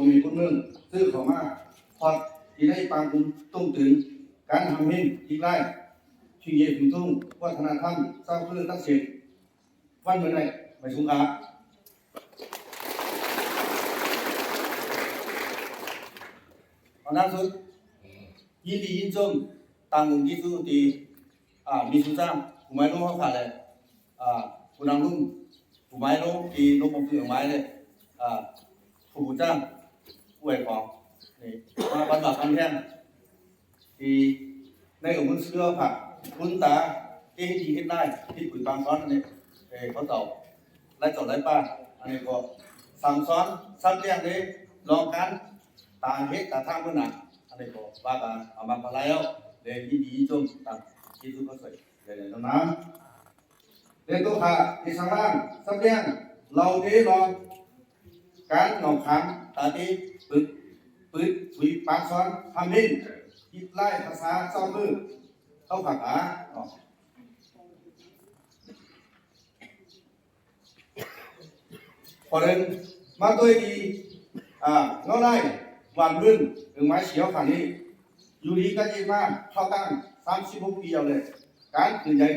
ผมมีคนเมืองซื้อเขามาพอดที่ได้ปางคุณต้องถึง การทำให้อีกไร่ชิงเย่ถึงทุ่งวัฒนธรรมสร้างพื้นตั้งเสียงวันเมื่อไรไปสงขลาอันนั้นสุดยินดียินชมตามมุมที่สุดที่อ่ามีสุสานผู้หมายรู้เขาขาดเลยอ่าผู้นำรุ่งผู้หมายรู้ที่รู้ผมคือหมายเลยอ่าผู้จ้าง ผู้ใหญ่ของนี่มาบันบักกันแท่งที่ในองค์มือเสื้อผักคุณตาที่ให้ดีขึ้นได้ที่ปุ๋ยบางซ้อนอันนี้เออเขาตอบไล่จอดไล่ป้าอันนี้ก็สั่งสอนสักเรื่องนี้ลองกันตาเฮ็ดตาทางเพื่อนน่ะอันนี้ก็ว่ากันเอามาอะไรแล้วเดี๋ยวยินดีจมตามที่ทุกคนใส่เดี๋ยวเดี๋ยวน้ำเดี๋ยวตัวขาที่ข้างล่างสักเรื่องเราได้ลองการหนองขามตาดี ปึกปึกสุยปากซ้อนทำนิ่ยิบไล่ภาษาเศร้ามือ เข้าขักหาอ๋อพอเดินมาตัวดีอ่าเงาไล่หวานบึ้นถึงไม้เฉียวขันนี้ อยู่ดีก็ยิ่งมากเข้าตั้งสามสิบหกปีเอาเลย การขึ้นใหญ่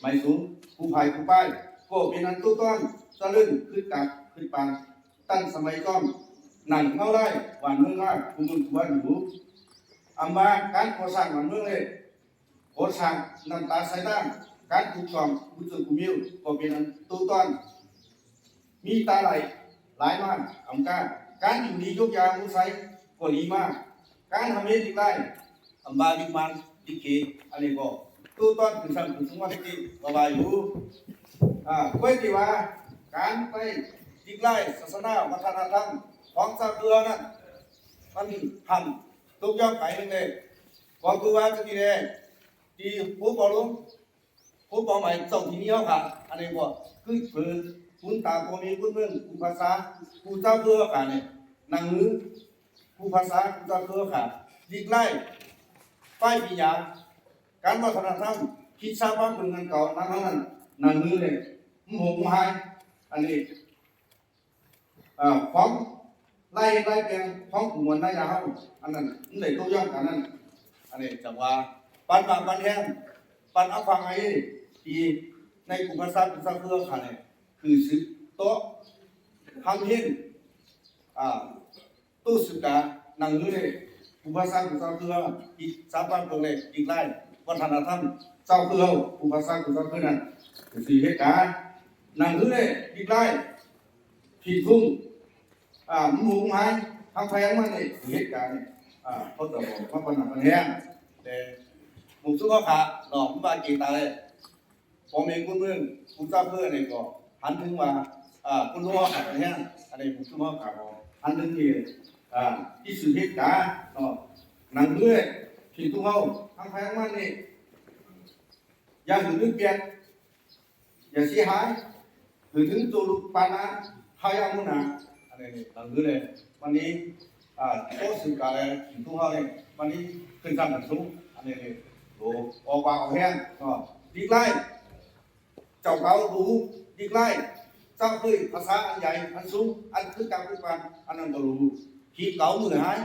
ไม่สูงผู้ภัยผู้ป้ายก็เป็นอันตู้ต้อนตะลึงขึ้นกับขึ้นปังตั้งสมัยก่อน หนังเข้าได้หวานเมืองมากคุณมุนทวนอยู่อัมมาการก่อสร้างหวานเมืองเลยก่อสร้างน้ำตาใส่ด้าการถูกกล่อมกุศลกุมิวก็เป็นอันตู้ต้อน มีตาไหลหลายมากอำการการอยู่ดียกยามุไซก็ดีมาก การทำให้ดีได้อัมบาดิมันดิเกอันนี้ก็ตู้ต้อนถึงสั่งถึงสมวัติก็ว่าอยู่อ่าไว้ที่ว่าการไปอีไล่ศาสนาวัฒนธรรม ของชาวเรือนั่นมันทำทุกย่อมไปนึงเลยบอกคือว่าจะกี่เดที่ผู้ปอลุงผู้ปอใหม่ส่งที่นี้เขาค่ะอันนี้บอกคือคือคุณตาโกมีคุณเมืองคุณภาษาคุณเจ้าเรือค่ะเนี่ยนางมือผู้ภาษาคุณเจ้าเรือค่ะอีไล่ป้ายปียาการวัฒนธรรมคิดทราบว่าเป็นเงินเก่านั่นนั่นนางมือเลยหงมหายอันนี้อ่าของ ไล่ไล่เพียงของกลุ่มมวลไล่ยาวอันนั้นนั่นเลยตัวย่อมกันนั่นอันนี้จังว่าปันบางปันแห้งปันอัฟังไอ้ทีในกลุ่มภาษาภาษาเพื่อขาเนี่ยคือสิบโต๊ะทำเห็นอ่าตู้สุกานังมือเลยกลุ่มภาษาภาษาเพื่ออีกสามปันตรงเลยอีกไล่วัฒนธรรมเจ้าเพื่อกุมภาษาภาษาเพื่อนั้นคือสี่เหตุการณ์นังมือเลยอีกไล่ผิดทุ่ง อ่ามึงหมูไม้ทางแพงมันนี่เหตุการณ์นี่อ่าเขาจะบอกว่าปัญหามันแห้งแต่หมูสุขขาหลอกมันบากีตาเลยผมเองคุณเมืองคุณเจ้าเพื่อนนี่ก็หันถึงว่าอ่าคุณรู้ว่าขาดแห้งอันนี้หมูสุขขาบอกหันถึงที่อ่าที่สุดเหตุการณ์เนาะหนังเรื่อยผิดทุ่งเขาทางแพงมันนี่อย่าหือเปลี่ยนอย่าเสียหายหรือถึงตัวลูกปานะ hai ông nào anh này là người này วันนี้อ่ายาเนี่ยวันนี้ขึ้นกันถึงทุ่งอันนี้เนี่ยโอ้ออกปา กออกแห้งก็ดีไล่เจ้าเขารู้ดีไล่เจ้าคือภาษาอันใหญ่อันสูงอันคือการพูดกันอันนั้นก็รู้ขีดเก๋ามือหาย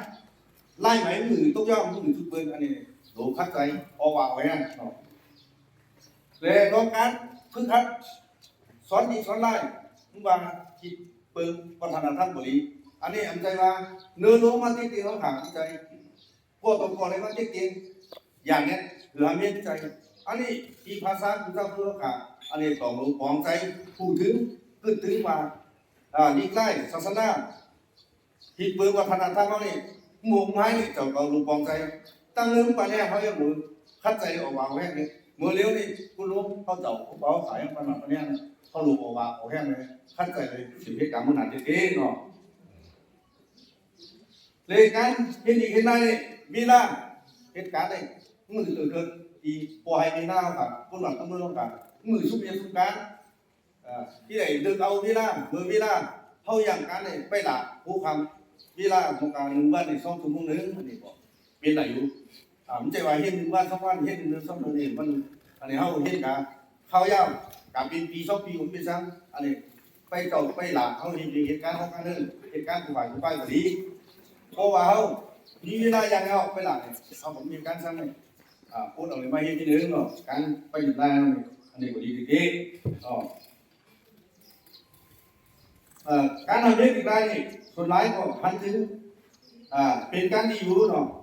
ไล่ไหมมือต้องย่อมมือทุกเบิ้งอันนี้รู้คัดใจออก ปากออกแห้งเนาะเลยลองการฝึกคัดสอนดีสอนไล่มึงวัฒนธรรมบุรี อันนี้อันใจว่าเนื้อรู้มาที่ตีเขาถามใจพวกตรงก่อนเลยมาที่ตีอย่างเนี้ยหลือเมียนใจ อันนี้อีภาษาคุณเจ้าเพื่อค่ะอันนี้ต้องรู้ของใจพูดถึงขึ้นถึงว่าอ่าดีใกล้ศาสนาคิดเปิงวัฒนธรรมเขานี่หมู่ไม้นี่เจ้าก็รู้ของใจตั้งเรื่องไปเนี่ยเขายังมือคัดใจออกมาแห้งนี่ มือเลี้ยวนี่คุณรู้เขาเจ้าเขาบอกขายมันมาเนี่ยเขารู้ออกมาออกแห้งเลยคัดใจเลยสิบเหตุการณ์มันอาจจะเก่งเนาะเลยการเห็นอีกเห็นได้เนี่ยมีล่าเหตุการณ์เนี่ยมือเกิดเกิดอีปล่อยมีหน้าครับคนหลังต้องมือต้องการมือสุบเยสุบการที่ไหนดึงเอามีล่ามือมีล่าเขาอย่างการเนี่ยไปด่าผู้คำมีล่าของการหนึ่งวันในสองชั่งหนึ่งนนี้บอกเป็นไหนอยู่ อ่ามันใจว่าเห็นหนึ่งวันสองวันเห็นหนึ่งเดือนสองเดือนนี่มันอันนี้เขาเห็นการเข้ายาวกับเป็นปีสองปีผมเป็นซ้ำอันนี้ไปเจ้าไปหลาเขาเห็นเหตุการณ์เขาการนึงเหตุการณ์ผู้ฝ่ายผู้ฝ่ายก็ดี có vào đi như này yang nhau phải lại sau cũng như can sang này à cốt ở đây mai cái nữa rồi can phải nhìn ra này anh này của đi thì thế ờ เอ่อการทำเรื่องอีกได้นี่ส่วนร้ายก็พันถึงอ่าเป็นการที่อยู่เนาะเอารเลยเปิดตามหวานตามเรื่องอ่าก็ยันถึงดีว่าหวานเบื้องไม้เขียวขาเนี่ยหมู่เบื้อ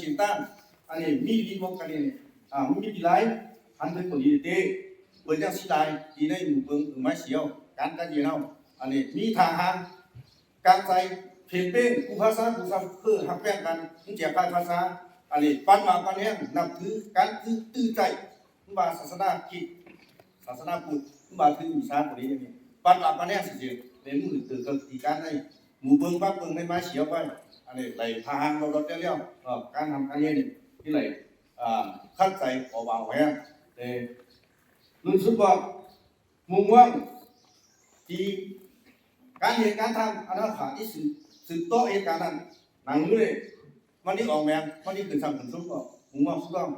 สีต้านอันนี้มีดีมกกันนี่อ่ามันมีดีไรพันถึงคนดีเต้เปิดยังสีลายดีในหมู่เบื้องไม้เขียวการกันยีนเอาอันนี้มีทางหางการใจเพียงเป็นกูภาษากูซ้ำเพื่อหักแป้งกันมึงเจียบการภาษาอันนี้ปันมาปันแห้งนับถือการคือตื้อใจมึงบาศาสนาคิดาสนาพุทธมึงบาถือวิสาคนนี้อย่างนี้ปันมาปันแห้งสิเจียเป็นมือตื่นกันอีการให้หมู่เบิ้งบ้าเบิ้งให้ไม้เฉียวไปอันนี้ไหลทางเราเราเรียวๆการทำการเงี้ยนี่ที่ไหลอ่าขั้นใจออกมาแหวงแต่รุ่นสุดบอกมุมว่างที่การเห็นการทำอันนั้นขาดที่สุดสืบโตเหตุการณ์นั้นหนังมือเลยมันนี่ออกแมงมันนี่คือทำผลสุดบอกก็ผมว่าสุดต้อง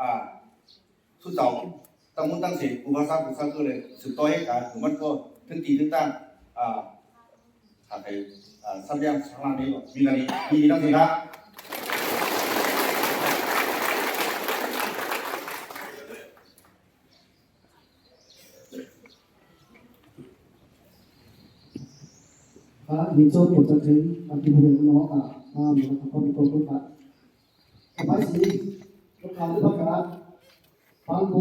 อ่าสุดเจ้า ตั้งมุ่นตั้งเสียอุปสรรคอุปสรรคเลยสืบโต๊ะเหตุการณ์ผมมันก็ถึงตีถึงตั้งอ่าถ้าใครสัญญาณข้างลานี้มีกันนี้มีตั้งสิครับพระมีโจทย์ผลจะถึงอันที่ผู้เรียนน้องอะมาเหมือนกับพ่อมีตัวพุทธะสบายสีลูกค้าหรือประกาศฟังกู